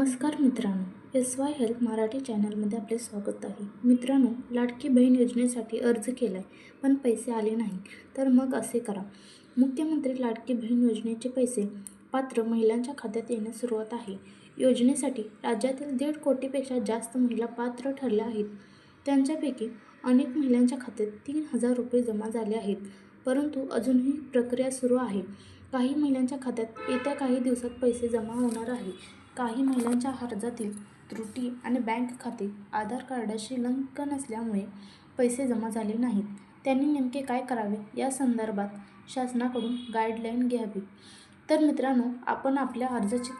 नमस्कार मित्रांनो S Y health Marathi चॅनलमध्ये आपले स्वागत आहे. मित्रांनो लाडकी बहीण योजनेसाठी अर्ज केला आहे पण पैसे आले नाही. तर मग असे करा. मुख्यमंत्री लाडकी बहीण योजनेचे पैसे पात्र महिलांच्या खात्यात येण्यास सुरुवात आहे. योजनेसाठी राज्यातील दीड कोटीपेक्षा जास्त महिला पात्र ठरल्या आहेत. त्यांच्यापैकी अनेक महिलांच्या खात्यात तीन हजार रुपये जमा झाले आहेत परंतु अजूनही प्रक्रिया सुरू आहे. काही महिलांच्या खात्यात येत्या काही दिवसात पैसे जमा होणार आहे. काही महिलांच्या अर्जातील त्रुटी आणि बँक खाते आधार कार्डाशी लंक नसल्यामुळे पैसे जमा झाले नाहीत. त्यांनी नेमके काय करावे या संदर्भात शासनाकडून गाईडलाईन घ्यावी. तर मित्रांनो आपण आपल्या अर्जाची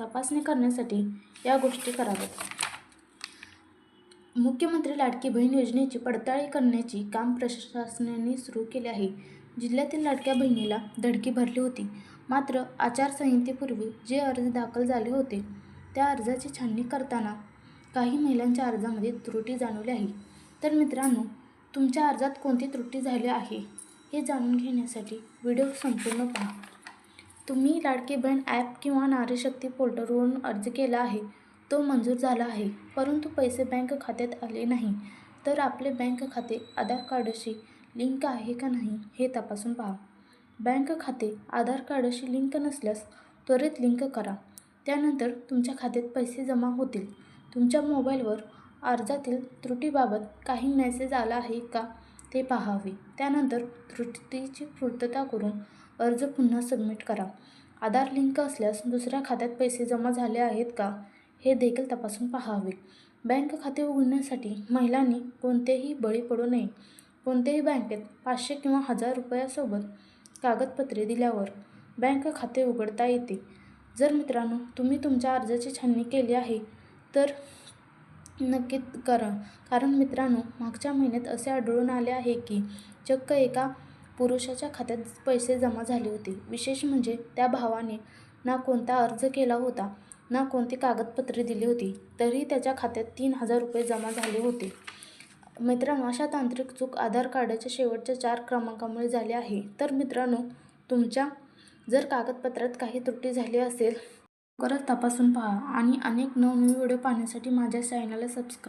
तपासणी करण्यासाठी या गोष्टी कराव्यात. मुख्यमंत्री लाडकी बहीण योजनेची पडताळणी करण्याची काम प्रशासनाने सुरू केले आहे. जिल्ह्यातील लाडक्या बहिणीला धडकी भरली होती. मात्र आचारसंहितेपूर्वी जे अर्ज दाखल झाले होते त्या अर्जाची छाननी करताना काही महिलांच्या अर्जामध्ये त्रुटी जाणवली आहे. तर मित्रांनो तुमच्या अर्जात कोणती त्रुटी झाली आहे हे जाणून घेण्यासाठी व्हिडिओ संपूर्ण पहा. तुम्ही लाडकी बहीण ॲप किंवा नारीशक्ती पोर्टलवरून अर्ज केला आहे तो मंजूर झाला आहे. परंतु पैसे बँक खात्यात आले नाही. तर आपले बँक खाते आधार कार्डशी लिंक आहे का नाही हे तपासून पहा. बँक खाते आधार कार्डशी लिंक नसल्यास त्वरित लिंक करा. त्यानंतर तुमच्या खात्यात पैसे जमा होतील. तुमच्या मोबाईलवर अर्जातील त्रुटीबाबत काही मेसेज आला आहे का ते पाहावे. त्यानंतर त्रुटीची पूर्तता करून अर्ज पुन्हा सबमिट करा. आधार लिंक असल्यास दुसऱ्या खात्यात पैसे जमा झाले आहेत का? हे देखील तपासून पाहावे. बँक खाते उघडण्यासाठी महिलांनी कोणतेही बळी पडू नये. कोणत्याही बँकेत पाचशे किंवा हजार रुपयासोबत कागदपत्रे दिल्यावर बँक खाते उघडता येते. जर मित्रांनो तुम्ही तुमच्या अर्जाची छाननी केली आहे तर नक्की करा. कारण मित्रांनो मागच्या महिन्यात असे आढळून आले आहे की चक्क एका पुरुषाच्या खात्यात पैसे जमा झाले होते. विशेष म्हणजे त्या भावाने ना कोणता अर्ज केला होता ना कोणती कागदपत्रे दिली होती तरीही त्याच्या खात्यात तीन हजार रुपये जमा झाले होते. मित्रांनो अशा तांत्रिक चूक आधार कार्डाच्या शेवटच्या चार क्रमांकामुळे झाली आहे. तर मित्रांनो तुमच्या जर कागदपत्रात काही त्रुटी झाली असेल लवकरच तपासून पहा आणि अनेक नवनवीन व्हिडिओ पाहण्यासाठी माझ्या चॅनलला सबस्क्राईब